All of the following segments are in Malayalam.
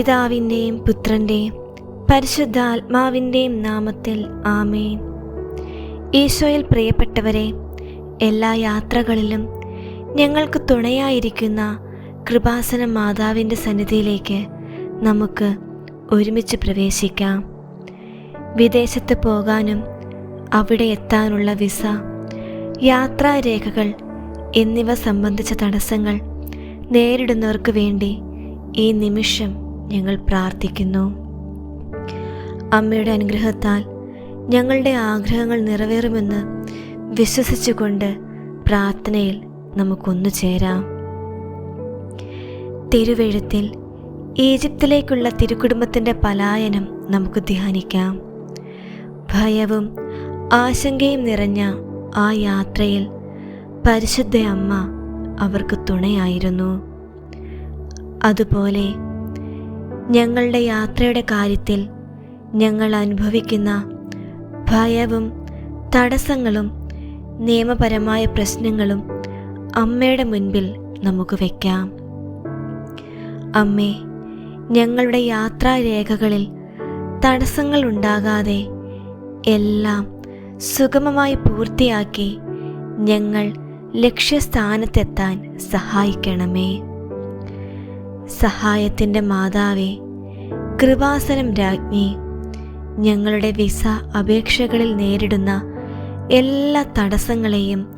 പിതാവിന്റെയും പുത്രന്റെയും പരിശുദ്ധാത്മാവിന്റെയും നാമത്തിൽ ആമേൻ. ഈശോയിൽ പ്രിയപ്പെട്ടവരെ എല്ലാ യാത്രകളിലും ഞങ്ങൾക്ക് തുണയായിരിക്കുന്ന കൃപാസന മാതാവിന്റെ സന്നിധിയിലേക്ക് നമുക്ക് ഒരുമിച്ച് പ്രവേശിക്കാം. വിദേശത്ത് പോകാനും അവിടെ എത്താനുള്ള വിസ യാത്രാരേഖകൾ എന്നിവ സംബന്ധിച്ച തടസ്സങ്ങൾ നേരിടുന്നവർക്ക് വേണ്ടി ഈ നിമിഷം ഞങ്ങൾ പ്രാർത്ഥിക്കുന്നു. അമ്മയുടെ അനുഗ്രഹത്താൽ ഞങ്ങളുടെ ആഗ്രഹങ്ങൾ നിറവേറുമെന്ന് വിശ്വസിച്ചുകൊണ്ട് പ്രാർത്ഥനയിൽ നമുക്കൊന്നു ചേരാം. തിരുവെഴുത്തിൽ ഈജിപ്തിലേക്കുള്ള തിരുക്കുടുംബത്തിന്റെ പലായനം നമുക്ക് ധ്യാനിക്കാം. ഭയവും ആശങ്കയും നിറഞ്ഞ ആ യാത്രയിൽ പരിശുദ്ധ അമ്മ അവർക്ക് തുണയായിരുന്നു. അതുപോലെ ഞങ്ങളുടെ യാത്രയുടെ കാര്യത്തിൽ ഞങ്ങൾ അനുഭവിക്കുന്ന ഭയവും തടസ്സങ്ങളും നിയമപരമായ പ്രശ്നങ്ങളും അമ്മയുടെ മുൻപിൽ നമുക്ക് വയ്ക്കാം അമ്മേ ഞങ്ങളുടെ യാത്രാരേഖകളിൽ തടസ്സങ്ങൾ ഉണ്ടാകാതെ എല്ലാം സുഗമമായി പൂർത്തിയാക്കി ഞങ്ങൾ ലക്ഷ്യസ്ഥാനത്തെത്താൻ സഹായിക്കണമേ. സഹായത്തിന്റെ മാതാവേ കൃപാസനം രാജ്ഞി ഞങ്ങളുടെ വിസ അപേക്ഷകളിൽ നേരിടുന്ന എല്ലാ തടസ്സങ്ങളെയും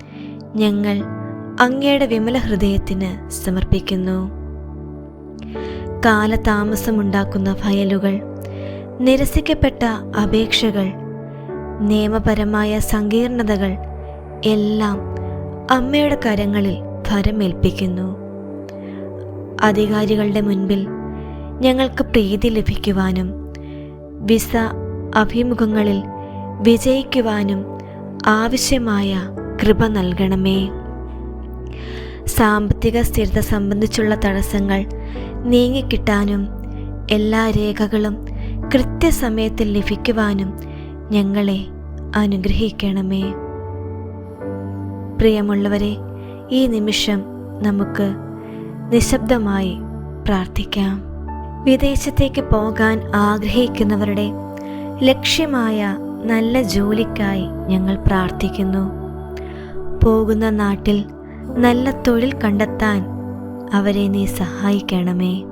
ഞങ്ങൾ അങ്ങയുടെ വിമല ഹൃദയത്തിന് സമർപ്പിക്കുന്നു. കാലതാമസമുണ്ടാക്കുന്ന ഫയലുകൾ നിരസിക്കപ്പെട്ട അപേക്ഷകൾ നിയമപരമായ സങ്കീർണതകൾ എല്ലാം അമ്മയുടെ കരങ്ങളിൽ ഫലമേൽപ്പിക്കുന്നു. അധികാരികളുടെ മുൻപിൽ ഞങ്ങൾക്ക് പ്രീതി ലഭിക്കുവാനും വിസ അഭിമുഖങ്ങളിൽ വിജയിക്കുവാനും ആവശ്യമായ കൃപ നൽകണമേ. സാമ്പത്തിക സ്ഥിരത സംബന്ധിച്ചുള്ള തടസ്സങ്ങൾ നീങ്ങിക്കിട്ടാനും എല്ലാ രേഖകളും കൃത്യസമയത്തിൽ ലഭിക്കുവാനും ഞങ്ങളെ അനുഗ്രഹിക്കണമേ. പ്രിയമുള്ളവരെ ഈ നിമിഷം നമുക്ക് നിശബ്ദമായി പ്രാർത്ഥിക്കാം. വിദേശത്തേക്ക് പോകാൻ ആഗ്രഹിക്കുന്നവരുടെ ലക്ഷ്യമായ നല്ല ജോലിക്കായി ഞങ്ങൾ പ്രാർത്ഥിക്കുന്നു. പോകുന്ന നാട്ടിൽ നല്ല തൊഴിൽ കണ്ടെത്താൻ അവരെ നീ സഹായിക്കണമേ.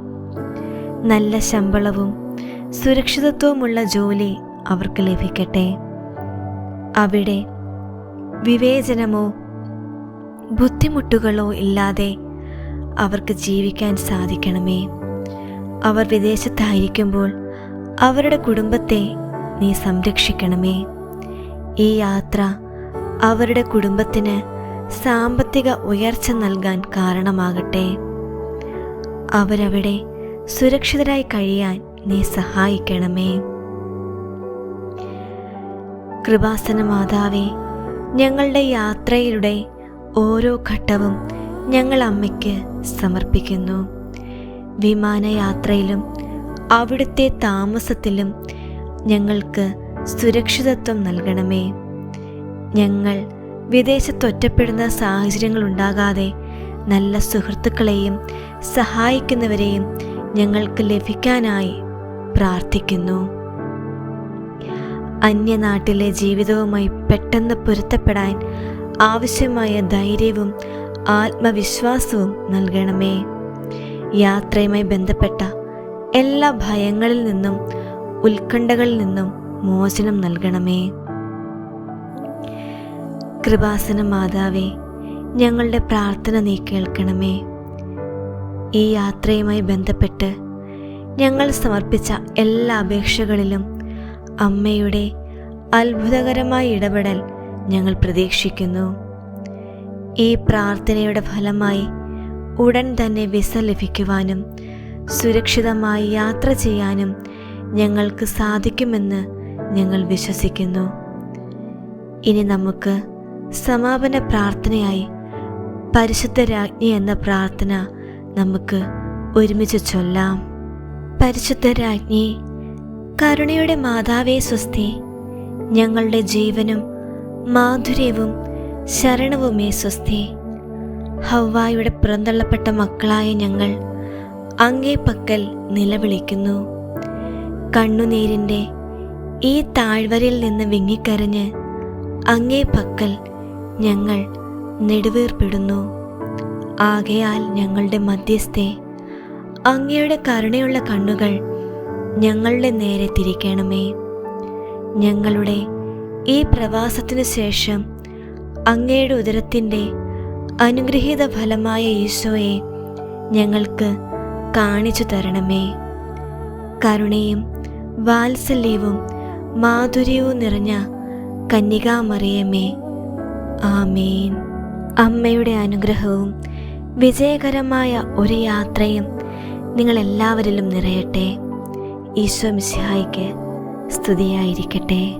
നല്ല ശമ്പളവും സുരക്ഷിതത്വവുമുള്ള ജോലി അവർക്ക് ലഭിക്കട്ടെ. അവിടെ വിവേചനമോ ബുദ്ധിമുട്ടുകളോ ഇല്ലാതെ അവർക്ക് ജീവിക്കാൻ സാധിക്കണമേ. അവർ വിദേശത്തായിരിക്കുമ്പോൾ അവരുടെ കുടുംബത്തെ നീ സംരക്ഷിക്കണമേ. ഈ യാത്ര അവരുടെ കുടുംബത്തിന് സാമ്പത്തിക ഉയർച്ച നൽകാൻ കാരണമാകട്ടെ. അവരവിടെ സുരക്ഷിതരായി കഴിയാൻ നീ സഹായിക്കണമേ. കൃപാസന മാതാവേ ഞങ്ങളുടെ യാത്രയിലൂടെ ഓരോ ഘട്ടവും ഞങ്ങൾ അമ്മയ്ക്ക് സമർപ്പിക്കുന്നു. വിമാനയാത്രയിലും അവിടുത്തെ താമസത്തിലും ഞങ്ങൾക്ക് സുരക്ഷിതത്വം നൽകണമേ. ഞങ്ങൾ വിദേശത്ത് ഒറ്റപ്പെടുന്ന സാഹചര്യങ്ങൾ ഉണ്ടാകാതെ നല്ല സുഹൃത്തുക്കളെയും സഹായിക്കുന്നവരെയും ഞങ്ങൾക്ക് ലഭിക്കാനായി പ്രാർത്ഥിക്കുന്നു. അന്യനാട്ടിലെ ജീവിതവുമായി പെട്ടെന്ന് പൊരുത്തപ്പെടാൻ ആവശ്യമായ ധൈര്യവും ആത്മവിശ്വാസവും നൽകണമേ. യാത്രയുമായി ബന്ധപ്പെട്ട എല്ലാ ഭയങ്ങളിൽ നിന്നും ഉത്കണ്ഠകളിൽ നിന്നും മോചനം നൽകണമേ. കൃപാസന മാതാവേ ഞങ്ങളുടെ പ്രാർത്ഥന നീ കേൾക്കണമേ. ഈ യാത്രയുമായി ബന്ധപ്പെട്ട് ഞങ്ങൾ സമർപ്പിച്ച എല്ലാ അപേക്ഷകളിലും അമ്മയുടെ അത്ഭുതകരമായ ഇടപെടൽ ഞങ്ങൾ പ്രതീക്ഷിക്കുന്നു. ഈ പ്രാർത്ഥനയുടെ ഫലമായി ഉടൻ തന്നെ വിസ ലഭിക്കുവാനും സുരക്ഷിതമായി യാത്ര ചെയ്യാനും ഞങ്ങൾക്ക് സാധിക്കുമെന്ന് ഞങ്ങൾ വിശ്വസിക്കുന്നു. ഇനി നമുക്ക് സമാപന പ്രാർത്ഥനയായി പരിശുദ്ധ രാജ്ഞി എന്ന പ്രാർത്ഥന നമുക്ക് ഒരുമിച്ച് ചൊല്ലാം. പരിശുദ്ധ രാജ്ഞി കരുണയുടെ മാതാവേ സ്വസ്തി ഞങ്ങളുടെ ജീവനും മാധുര്യവും ശരണവുമേ സ്വസ്തി ഹവ്വായുടെ പുറന്തള്ളപ്പെട്ട മക്കളായ ഞങ്ങൾ അങ്ങേ പക്കൽ നിലവിളിക്കുന്നു. കണ്ണുനീരിന്റെ ഈ താഴ്വരയിൽ നിന്ന് വിങ്ങിക്കരഞ്ഞ് അങ്ങേ പക്കൽ ഞങ്ങൾ നെടുവീർപ്പിടുന്നു. ആകയാൽ ഞങ്ങളുടെ മധ്യസ്ഥെ അങ്ങയുടെ കരുണയുള്ള കണ്ണുകൾ ഞങ്ങളുടെ നേരെ തിരിക്കണമേ. ഞങ്ങളുടെ ഈ പ്രവാസത്തിനു ശേഷം അങ്ങയുടെ ഉദരത്തിന്റെ അനുഗ്രഹീത ഫലമായ ഈശോയെ ഞങ്ങൾക്ക് കാണിച്ചു തരണമേ. കരുണയും വാത്സല്യവും മാധുര്യവും നിറഞ്ഞ കന്യകാമറിയമേ ആമേൻ. അമ്മയുടെ അനുഗ്രഹവും വിജയകരമായ ഒരു യാത്രയും നിങ്ങളെല്ലാവരിലും നിറയട്ടെ. ഈശോ മിശിഹായിക്ക് സ്തുതിയായിരിക്കട്ടെ.